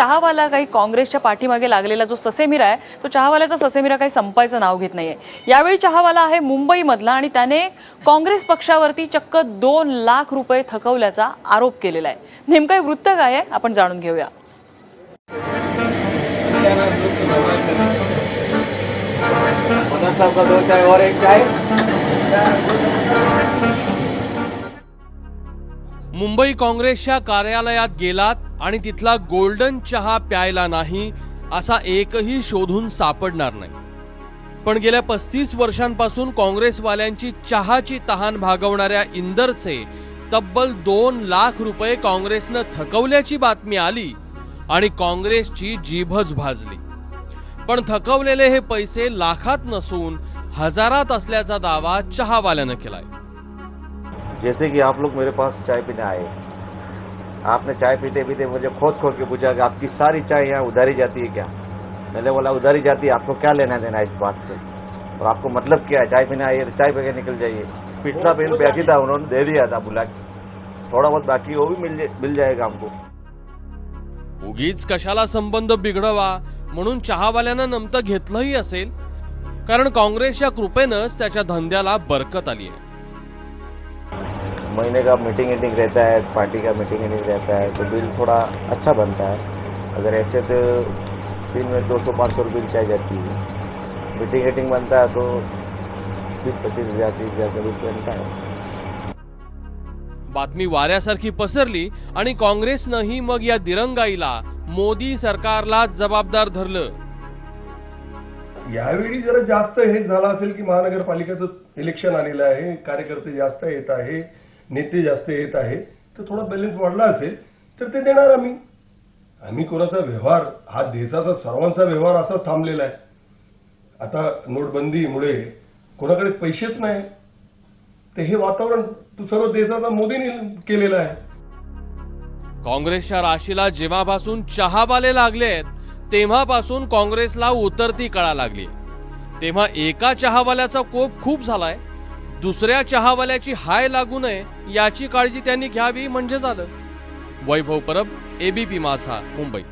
चहावाला काही काँग्रेसच्या पाठीमागे लागलेला जो ससेमिरा आहे तो चहावाल्याचा ससेमिरा काही संपायचं नाव घेत नाहीये. यावेळी चहावाला आहे मुंबईमधला आणि त्याने काँग्रेस पक्षावरती चक्क दोन लाख रुपये थकवल्याचा आरोप केलेला आहे. नेमकं हे वृत्त काय आहे आपण जाणून घेऊया. और एक चाय मुंबई काँग्रेसच्या कार्यालयात गेलात आणि तिथला गोल्डन चहा प्यायला नाही असा एकही शोधून सापडणार नाही. पण गेल्या पस्तीस वर्षांपासून काँग्रेसवाल्यांची चहाची तहान भागवणाऱ्या इंदरचे तब्बल दोन लाख रुपये काँग्रेसनं थकवल्याची बातमी आली आणि काँग्रेसची जीभच भाजली. पण थकवलेले हे पैसे लाखात नसून हजारात असल्याचा दावा चहावाल्यानं केलाय. जैसे कि आप लोग मेरे पास चाय पीने आए। आपने चाय पीते पीते मुझे खोद खोद के पूछा कि आपकी सारी चाय यहाँ उधारी जाती है क्या? मैंने बोला, उधारी जाती है, आपको क्या लेना देना इस बात से और आपको मतलब क्या है? चाय पीने आइए, चाय पी निकल जाइए। पिछला पेन बाकी था, उन्होंने दे दिया था बुला थोड़ा बहुत बाकी वो भी मिल जाए- मिल जाएगा हमको। उगीच कशाला संबंध बिघडवा म्हणून चहावाल्यानं नमतं घेतलंही असेल, कारण काँग्रेसच्या कृपेनंच त्याच्या धंद्याला बरकत आली आहे. महीने का मीटिंग वीटिंग रहता है पार्टी का मीटिंग वीटिंग रहता है तो बिल थोड़ा अच्छा बनता है। अगर ऐसे तो दिन में दो सौ पाँच सौ रुपये की चाय जाती है। मीटिंग वीटिंग बनता है तो बीस पच्चीस हज़ार तीस हज़ार का बिल बनता है। बातमी वाऱ्यासारखी पसरली आणि काँग्रेसनंही मग या दिरंगाईला मोदी सरकारला जबाबदार धरलं. यावेळी जरा जास्त हे झालं असेल की महानगरपालिकेचं इलेक्शन आलेलं आहे कार्यकर्ते जास्त येत आहे. नेते जास्त येत आहे तर थोडा बॅलन्स वाढला असेल तर ते देणार आम्ही. आम्ही कोणाचा व्यवहार हा देशाचा सर्वांचा व्यवहार असा थांबलेला आहे. आता नोटबंदीमुळे कोणाकडे पैसेच नाही. तर हे वातावरण सर्व देशाचा मोदींनी केलेलं आहे. काँग्रेसच्या राशीला जेव्हापासून चहावाले लागलेत तेव्हापासून काँग्रेसला उतरती कळा लागली. तेव्हा एका चहावाल्याचा कोप खूप झालाय. दुसऱ्या चहावाल्याची हाय लागू नये याची काळजी त्यांनी घ्यावी म्हणजे झालं. वैभव परब एबीपी माझा मुंबई.